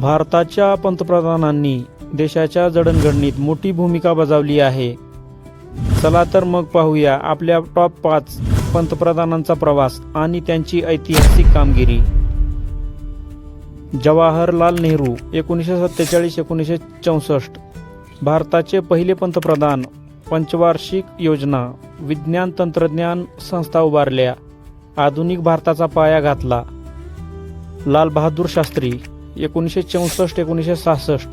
भारताच्या पंतप्रधानांनी देशाच्या जडणघडणीत मोठी भूमिका बजावली आहे. चला तर मग पाहूया आपल्या टॉप पाच पंतप्रधानांचा प्रवास आणि त्यांची ऐतिहासिक कामगिरी. जवाहरलाल नेहरू एकोणीसशे सत्तेचाळीस एकोणीसशे चौसष्ट. भारताचे पहिले पंतप्रधान पंचवार्षिक योजना विज्ञान तंत्रज्ञान संस्था उभारल्या. आधुनिक भारताचा पाया घातला. लालबहादूर शास्त्री एकोणीसशे चौसष्ट एकोणीसशे सहासष्ट.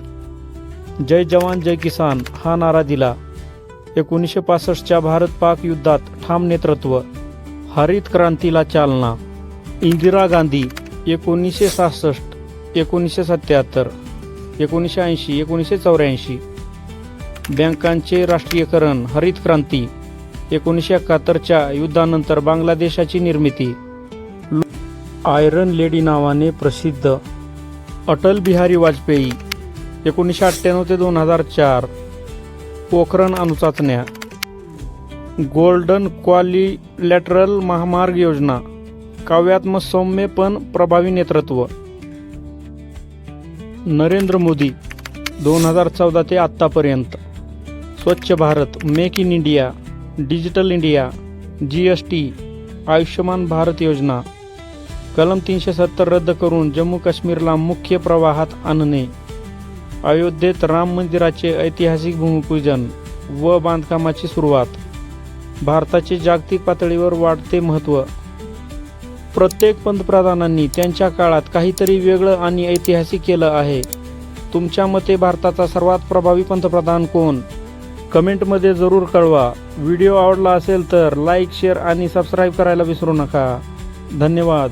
जय जवान जय किसान हा नारा दिला. एकोणीसशे पासष्टच्या भारत पाक युद्धात ठाम नेतृत्व. हरित क्रांतीला चालना. इंदिरा गांधी एकोणीसशे सहासष्ट एकोणीसशे सत्याहत्तर एकोणीसशे ऐंशी एकोणीसशे चौऱ्याऐंशी. बँकांचे राष्ट्रीयकरण हरित क्रांती. एकोणीसशे एकाहत्तरच्या युद्धानंतर बांगलादेशाची निर्मिती. आयरन लेडी नावाने प्रसिद्ध. अटल बिहारी वाजपेयी एकोणीसशे अठ्ठ्याण्णव ते दोन हजार चार पोखरण अणुचाचण्या गोल्डन क्वालिलॅटरल महामार्ग योजना काव्यात्म सौम्य पण प्रभावी नेतृत्व. नरेंद्र मोदी दोन हजार चौदा ते आत्तापर्यंत Swachh Bharat make in India digital India G S T Ayushman Bharat Yojana कलम तीनशे सत्तर रद्द करून जम्मू काश्मीरला मुख्य प्रवाहात आणणे. अयोध्येत राम मंदिराचे ऐतिहासिक भूमिपूजन व बांधकामाची सुरुवात. भारताचे जागतिक पातळीवर वाढते महत्त्व. प्रत्येक पंतप्रधानांनी त्यांच्या काळात काहीतरी वेगळं आणि ऐतिहासिक केलं आहे. तुमच्या मते भारताचा सर्वात प्रभावी पंतप्रधान कोण? कमेंटमध्ये जरूर कळवा. व्हिडिओ आवडला असेल तर लाईक शेअर आणि सबस्क्राईब करायला विसरू नका. धन्यवाद.